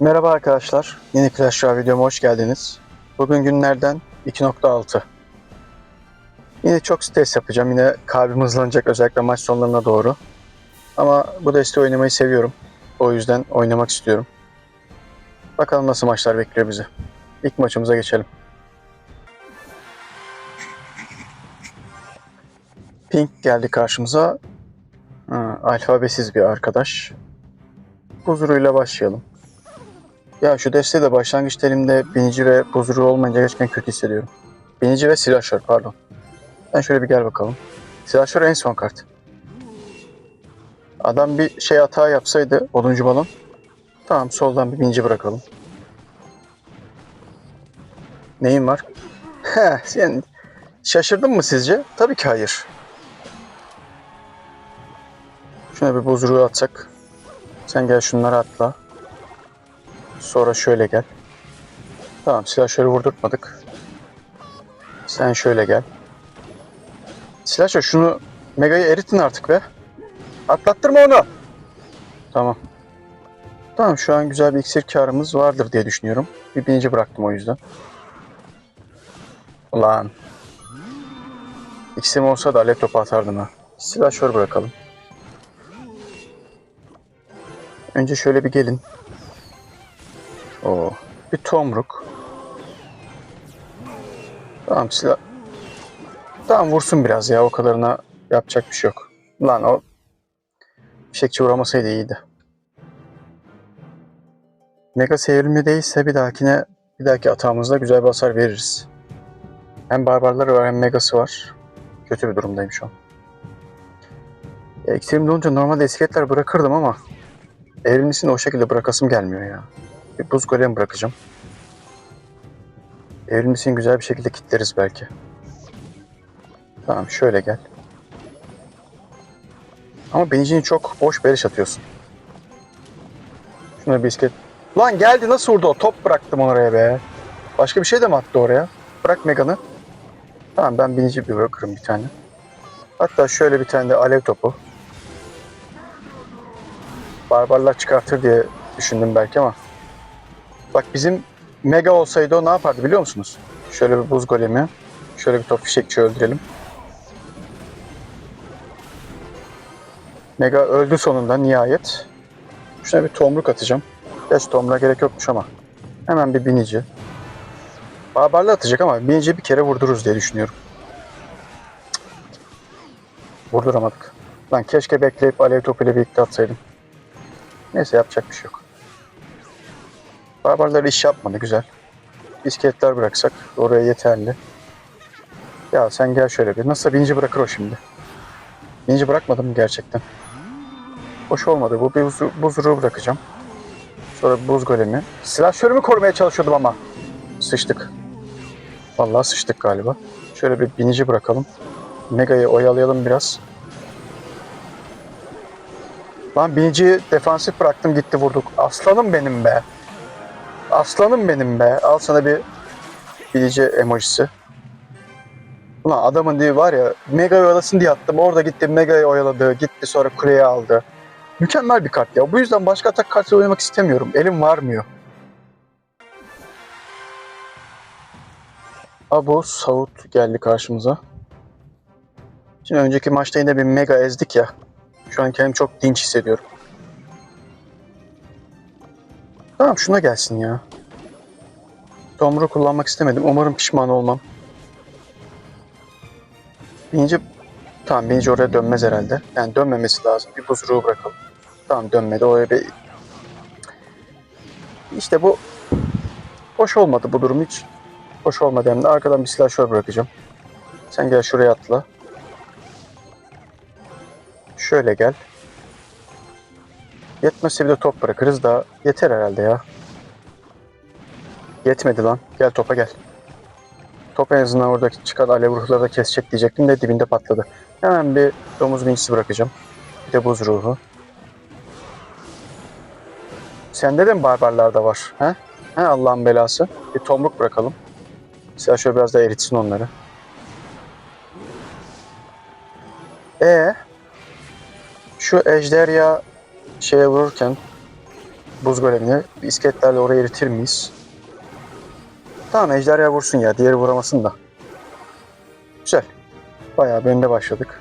Merhaba arkadaşlar. Yeni Clash Royale videoma hoş geldiniz. Bugün günlerden 2.6. Yine çok stres yapacağım. Yine kalbim hızlanacak özellikle maç sonlarına doğru. Ama bu desteği oynamayı seviyorum. O yüzden oynamak istiyorum. Bakalım nasıl maçlar bekliyor bizi. İlk maçımıza geçelim. Pink geldi karşımıza. Ha, alfabesiz bir arkadaş. Huzuruyla başlayalım. Ya şu deste de başlangıç terimde binici ve huzuru olmayınca gerçekten kötü hissediyorum. Binici ve silahşör pardon. Ben şöyle bir gel bakalım. Silahşör en son kart. Adam bir şey hata yapsaydı 10. balon. Tamam soldan bir binici bırakalım. Neyin var? Heh, sen şaşırdın mı sizce? Tabii ki hayır. Şuna bir bozruğu atsak. Sen gel şunları atla. Sonra şöyle gel. Tamam silah şöyle vurdurtmadık. Sen şöyle gel. Silahşör şunu Mega'yı eritin artık be. Atlattırma onu. Tamam. Tamam şu an güzel bir iksir karımız vardır diye düşünüyorum. Bir binici bıraktım o yüzden. Ulan. İksirim olsa da laptop atardım ha. Silahşör bırakalım. Önce şöyle bir gelin. Oo. Bir tomruk. Tamam silah. Tamam vursun biraz ya o kadarına yapacak bir şey yok. Lan o fişekçi vuramasaydı iyiydi. Mega sevrimli değilse bir dahakine bir dahaki atağımızda güzel bir hasar veririz. Hem barbarları var hem megası var. Kötü bir durumdayım şu an. Ekstremde olunca normalde iskeletler bırakırdım ama evrimlisini o şekilde bırakasım gelmiyor ya. Bir buz golem bırakacağım. Evrimlisini güzel bir şekilde kitleriz belki. Tamam şöyle gel. Ama bencini çok boş beleş atıyorsun. Şuna bir. Lan geldi nasıl vurdu o? Top bıraktım oraya be. Başka bir şey de mi attı oraya? Bırak Megan'ı. Tamam ben binici bir bırakırım bir tane. Hatta şöyle bir tane de alev topu. Barbarlar çıkartır diye düşündüm belki ama. Bak bizim Mega olsaydı o ne yapardı biliyor musunuz? Şöyle bir buz golemi. Şöyle bir top fişekçi öldürelim. Mega öldü sonunda nihayet. Şuna bir tomruk atacağım. Gerçi tomruğa gerek yokmuş ama. Hemen bir binici. Barbarla atacak ama binici bir kere vurdururuz diye düşünüyorum. Vurduramadık. Lan keşke bekleyip alev topuyla birlikte atsaydım. Neyse yapacak bir şey yok. Barbarlar iş yapmadı güzel. İskeletler bıraksak oraya yeterli. Ya sen gel şöyle bir. Nasıl binici bırakır o şimdi? Binici bırakmadım gerçekten? Hoş olmadı. Bu bir buz, buzruğu bırakacağım. Sonra buz golemi. Silahşörümü korumaya çalışıyordum ama. Sıçtık. Vallahi sıçtık galiba. Şöyle bir binici bırakalım. Mega'yı oyalayalım biraz. Lan binici defansif bıraktım gitti vurduk. Aslanım benim be. Aslanım benim be. Al sana bir binici emojisi. Ulan adamın diye var ya Mega'yı oyalasın diye attım. Orada gitti Mega'yı oyaladı. Gitti sonra kuleye aldı. Mükemmel bir kart ya. Bu yüzden başka atak kartı oynamak istemiyorum. Elim varmıyor. Abu Saud geldi karşımıza. Şimdi önceki maçta yine bir mega ezdik ya. Şu an kendimi çok dinç hissediyorum. Tamam şuna gelsin ya. Tomru kullanmak istemedim. Umarım pişman olmam. Bininci... Tamam bininci oraya dönmez herhalde. Yani dönmemesi lazım. Bir buzruğu bırakalım. Tamam dönmedi. Oraya bir... İşte bu... Hoş olmadı bu durum hiç. Hoş olmadı hem de. Arkadan bir silahşör bırakacağım. Sen gel şuraya atla. Şöyle gel. Yetmezse bir de top bırakırız da yeter herhalde ya. Yetmedi lan. Gel topa gel. Top en azından oradaki çıkan alev ruhları da kesecek diyecektim de dibinde patladı. Hemen bir domuz bincisi bırakacağım. Bir de buz ruhu. Sende de mi barbarlar var? He? He Allah'ın belası. Bir tomruk bırakalım. Silah şöyle biraz da eritsin onları. E şu ejderha şeye vururken buz golemini. İskeletlerle oraya eritir miyiz? Tamam ejderha vursun ya. Diğeri vuramasın da. Güzel. Bayağı bir önde başladık.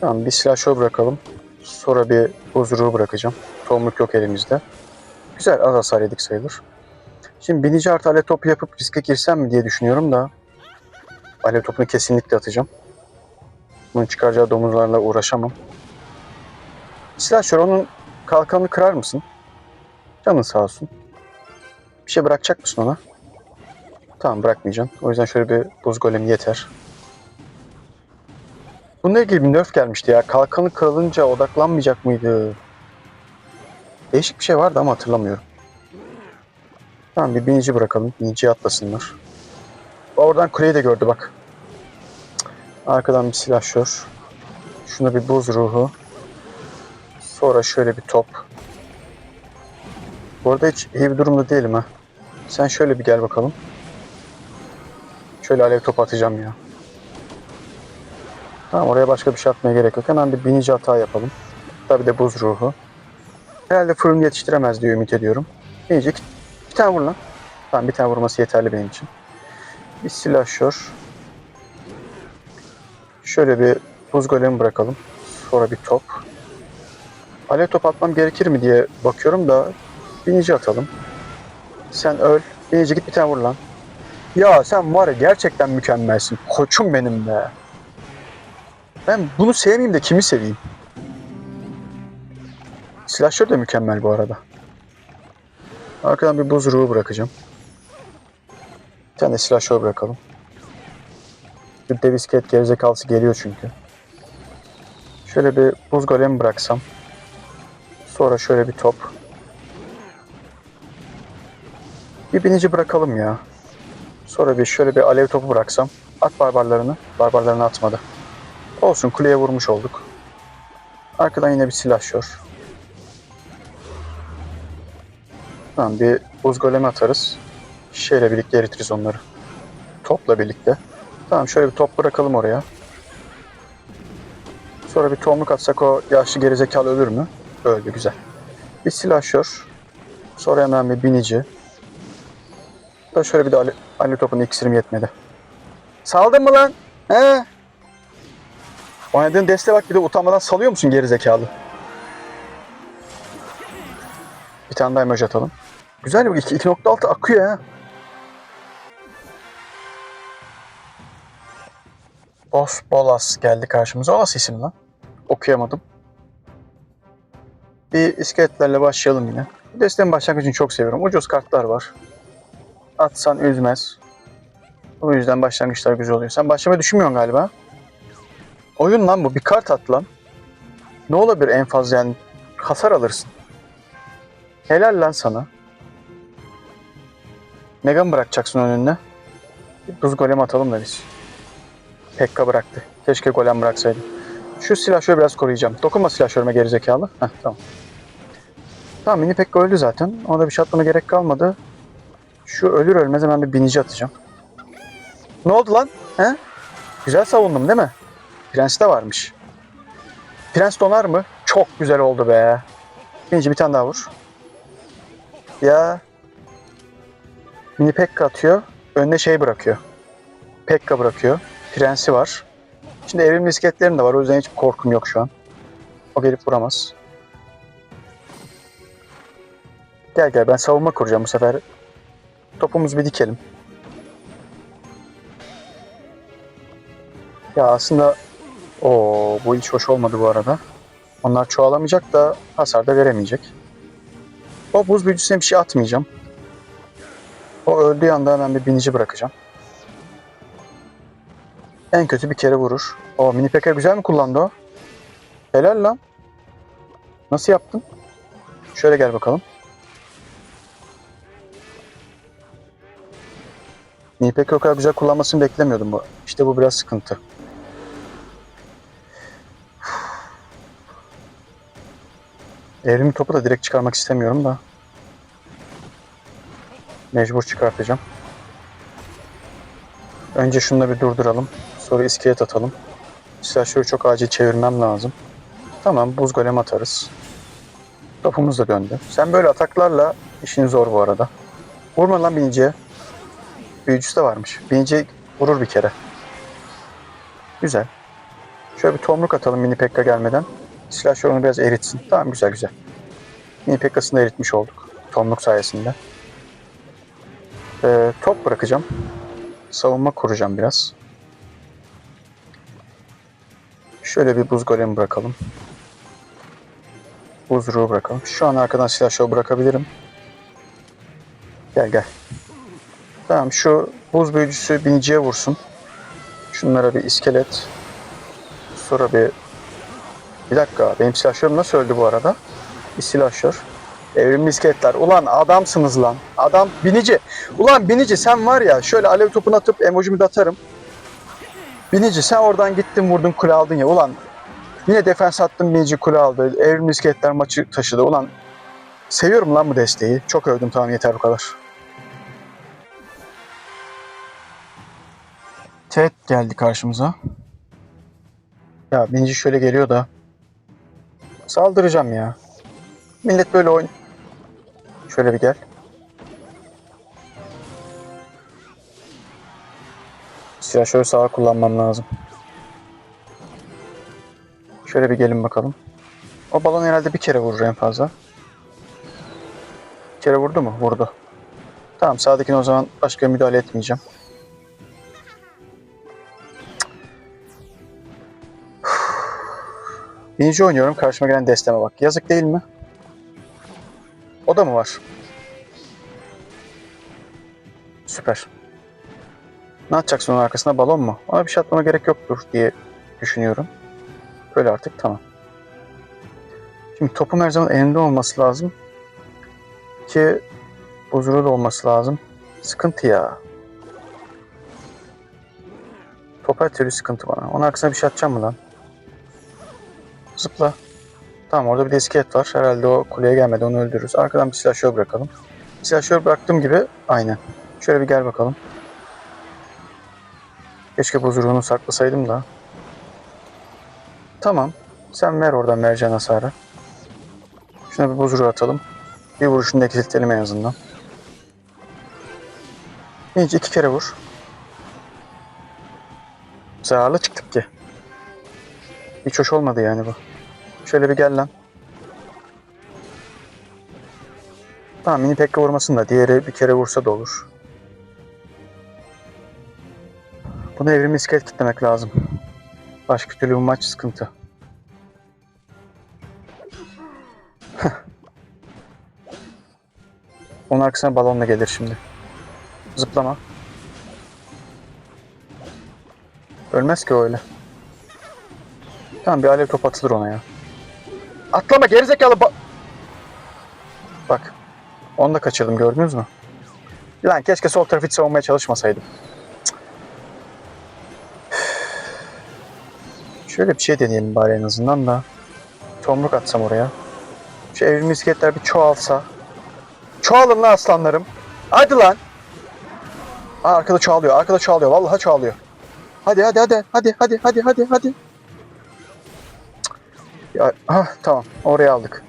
Tamam bir silahşör bırakalım. Sonra bir buzruğu bırakacağım. Tomruk yok elimizde. Güzel az hasar yedik sayılır. Şimdi binici artı alev topu yapıp riske girsem mi diye düşünüyorum da alev topunu kesinlikle atacağım. Bunun çıkaracağı domuzlarla uğraşamam. Silahşör onun kalkanını kırar mısın? Canın sağ olsun. Bir şey bırakacak mısın ona? Tamam bırakmayacağım. O yüzden şöyle bir buz golemi yeter. Bununla ilgili bir nerf gelmişti ya. Kalkanı kırılınca odaklanmayacak mıydı? Değişik bir şey vardı ama hatırlamıyorum. Tamam bir binici bırakalım. Biniciye atlasınlar. Oradan kuleyi de gördü bak. Arkadan bir silahşör. Şuna bir buz ruhu. Sonra şöyle bir top. Bu arada hiç iyi bir durumda değilim ha. Sen şöyle bir gel bakalım. Şöyle alev top atacağım ya. Tamam oraya başka bir şey atmaya gerek yok. Hemen bir binici hata yapalım. Tabi de buz ruhu. Herhalde fırın yetiştiremez diye ümit ediyorum. Binici iki, iki tane vur lan. Tamam bir tane vurması yeterli benim için. Bir silahşör. Şöyle bir buz golemi bırakalım. Sonra bir top. Alev top atmam gerekir mi diye bakıyorum da binici atalım. Sen öl. Binici git bir tane vur lan. Ya sen var ya gerçekten mükemmelsin. Koçum benim be. Ben bunu sevmeyeyim de kimi seveyim? Silahşör de mükemmel bu arada. Arkadan bir buz ruhu bırakacağım. Bir tane silahşör bırakalım. Bir dev iskelet gerizekalısı geliyor çünkü. Şöyle bir buz golem bıraksam. Sonra şöyle bir top. Bir binici bırakalım ya. Sonra bir şöyle bir alev topu bıraksam. At barbarlarını. Barbarlarını atmadı. Olsun kuleye vurmuş olduk. Arkadan yine bir silahşör. Tamam bir buz golemi atarız. Şeyle birlikte eritiriz onları. Topla birlikte. Tamam şöyle bir top bırakalım oraya. Sonra bir tomruk atsak o yaşlı gerizekalı ölür mü? Öldü güzel. Bir silahşör. Sonra hemen bir binici. Da şöyle bir de Ali, Ali topun iksirim yetmedi. Saldın mı lan? He? Oynadığın deste bak bir de utanmadan salıyor musun gerizekalı? Bir tane daha emoji atalım. Güzel bu 2.6 akıyor ha. Boss Bolas geldi karşımıza. O nasıl isim lan? Okuyamadım. Bir iskeletlerle başlayalım yine. Destenin başlangıcını çok seviyorum. Ucuz kartlar var. Atsan üzmez. O yüzden başlangıçlar güzel oluyor. Sen başlamayı düşünmüyorsun galiba. Oyun lan bu. Bir kart at lan. Ne olabilir en fazla yani? Hasar alırsın. Helal lan sana. Mega mı bırakacaksın önüne? Bir buz golem atalım da biz. Pekka bıraktı. Keşke golem bıraksaydı. Şu silahşörü biraz koruyacağım. Dokunma silahşörüme gerizekalı. Heh tamam. Tamam mini Pekka öldü zaten. Ona bir şey atmama gerek kalmadı. Şu ölür ölmez hemen bir binici atacağım. Ne oldu lan? He? Güzel savundum değil mi? Prens de varmış. Prens donar mı? Çok güzel oldu be. Binici bir tane daha vur. Ya. Mini Pekka atıyor. Önüne şey bırakıyor. Pekka bırakıyor. Prensi var. Şimdi evrim misketlerim de var. O yüzden hiç korkum yok şu an. O gelip vuramaz. Gel gel ben savunma kuracağım bu sefer. Topumuzu bir dikelim. Ya aslında o bu hiç hoş olmadı bu arada. Onlar çoğalamayacak da hasar da veremeyecek. O buz büyücüsüne bir şey atmayacağım. O öldüğü anda hemen bir binici bırakacağım. En kötü bir kere vurur. O mini peka güzel mi kullandı o? Helal lan. Nasıl yaptın? Şöyle gel bakalım. Mini peka o kadar güzel kullanmasını beklemiyordum bu. İşte bu biraz sıkıntı. Evrim topu da direkt çıkarmak istemiyorum da. Mecbur çıkartacağım. Önce şunu da bir durduralım. Sonra iskelet atalım. Silahşörü çok acil çevirmem lazım. Tamam buz golem atarız. Topumuz da döndü. Sen böyle ataklarla işin zor bu arada. Vurma lan biniciye. Büyücüsü de varmış. Binici vurur bir kere. Güzel. Şöyle bir tomruk atalım mini pekka gelmeden. Silahşör onu biraz eritsin. Tamam güzel güzel. Mini pekkasını da eritmiş olduk. Tomruk sayesinde. Ee, top bırakacağım. Savunma kuracağım biraz. Şöyle bir buz golemi bırakalım. Buzruğu bırakalım. Şu an arkadan silah şov bırakabilirim. Gel gel. Tamam şu buz büyücüsü biniciye vursun. Şunlara bir iskelet. Sonra bir... Bir dakika benim silahşörüm nasıl öldü bu arada? Bir silahşör. Evrimli iskeletler. Ulan adamsınız lan. Adam binici. Ulan binici sen var ya şöyle alev topunu atıp emojimi de atarım. Binici sen oradan gittin vurdun kule aldın ya. Ulan yine defans attın binici kule aldı. Evrimli iskeletler maçı taşıdı. Ulan seviyorum lan bu desteği. Çok övdüm tamam yeter bu kadar. Ted geldi karşımıza. Ya binici şöyle geliyor da. Saldıracağım ya. Millet böyle oyun. Şöyle bir gel. Silah şöyle sağa kullanmam lazım. Şöyle bir gelin bakalım. O balon herhalde bir kere vurur en fazla. Bir kere vurdu mu? Vurdu. Tamam sağdakine o zaman başka müdahale etmeyeceğim. Binici oynuyorum. Karşıma gelen desteme bak. Yazık değil mi? O da mı var? Süper. Ne yapacaksın onun arkasına balon mu? Ona bir şey atmama gerek yoktur diye düşünüyorum. Böyle artık tamam. Şimdi topum her zaman elinde olması lazım. Ki buzuru da olması lazım. Sıkıntı ya. Top her türlü sıkıntı bana. Onun arkasına bir şey atacağım mı lan? Zıpla. Tamam orada bir de var. Herhalde o kuleye gelmedi onu öldürürüz. Arkadan bir silahşör bırakalım. Silahşör bıraktığım gibi aynen. Şöyle bir gel bakalım. Keşke buzurunu saklasaydım da. Tamam. Sen ver oradan mercan hasarı. Şuna bir buzuru atalım. Bir vuruşunu da eksiltelim en azından. Hiç iki kere vur. Zararlı çıktık ki. Hiç hoş olmadı yani bu. Şöyle bir gel lan. Tamam mini pekka vurmasın da diğeri bir kere vursa da olur. Bunu evrim iskelet kitlemek lazım. Başka türlü bu maç sıkıntı. Onun arkasına balonla gelir şimdi. Zıplama. Ölmez ki öyle. Tamam bir alev top atılır ona ya. Atlama gerizekalı ba- Bak. Onu da kaçırdım gördünüz mü? Lan keşke sol tarafı savunmaya çalışmasaydım. Şöyle bir şey deneyelim bari en azından da. Tomruk atsam oraya. Şu evrimli iskeletler bir çoğalsa. Çoğalın lan aslanlarım. Hadi lan. Aa, arkada çoğalıyor. Arkada çoğalıyor. Vallahi çoğalıyor. Hadi hadi hadi. Hadi hadi hadi hadi hadi. Ya, ah, tamam. Oraya aldık.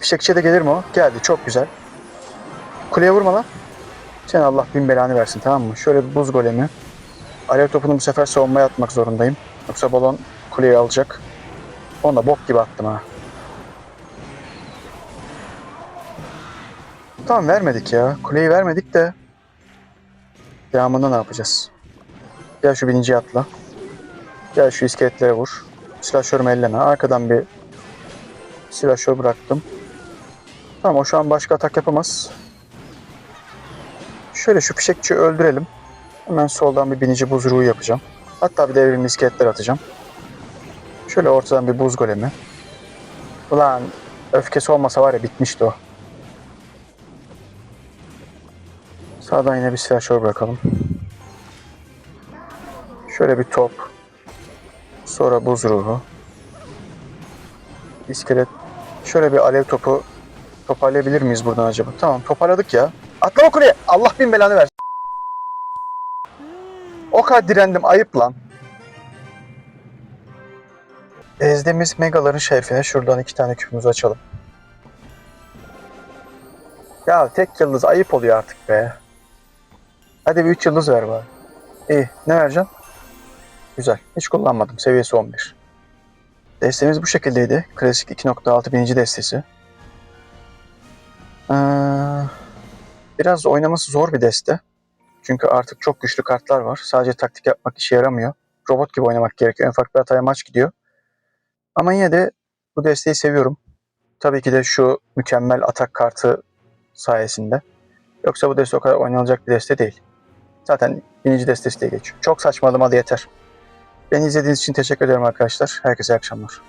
Fişekçiye de gelir mi o? Geldi. Çok güzel. Kuleye vurma lan. Sen Allah bin belanı versin tamam mı? Şöyle bir buz golemi. Alev topunu bu sefer savunmaya atmak zorundayım. Yoksa balon kuleyi alacak. Onu da bok gibi attım ha. Tamam vermedik ya. Kuleyi vermedik de. Devamında ne yapacağız? Gel şu birinciye atla. Gel şu iskeletlere vur. Silahşörümü elleme. Arkadan bir silahşör bıraktım. Tamam o şu an başka atak yapamaz. Şöyle şu fişekçiyi öldürelim. Hemen soldan bir binici buz ruhu yapacağım. Hatta bir de evrimli iskeletler atacağım. Şöyle ortadan bir buz golemi. Ulan öfkesi olmasa var ya bitmişti o. Sağdan yine bir silahşör bırakalım. Şöyle bir top. Sonra buz ruhu. İskelet. Şöyle bir alev topu toparlayabilir miyiz buradan acaba? Tamam toparladık ya. Atlama kuleye. Allah bin belanı versin. Kadar direndim ayıp lan. Ezdiğimiz megaların şerefine şuradan iki tane küpümüzü açalım. Ya tek yıldız ayıp oluyor artık be. Hadi bir üç yıldız ver bari. İyi. Ne vereceğim? Güzel. Hiç kullanmadım. Seviyesi 11. Destemiz bu şekildeydi. Klasik 2.6 bininci destesi. Ee, biraz oynaması zor bir deste. Çünkü artık çok güçlü kartlar var. Sadece taktik yapmak işe yaramıyor. Robot gibi oynamak gerekiyor. En ufak bir hataya maç gidiyor. Ama yine de bu desteği seviyorum. Tabii ki de şu mükemmel atak kartı sayesinde. Yoksa bu deste o kadar oynanılacak bir deste değil. Zaten birinci destesi diye geçiyor. Çok saçmalamadı yeter. Beni izlediğiniz için teşekkür ederim arkadaşlar. Herkese iyi akşamlar.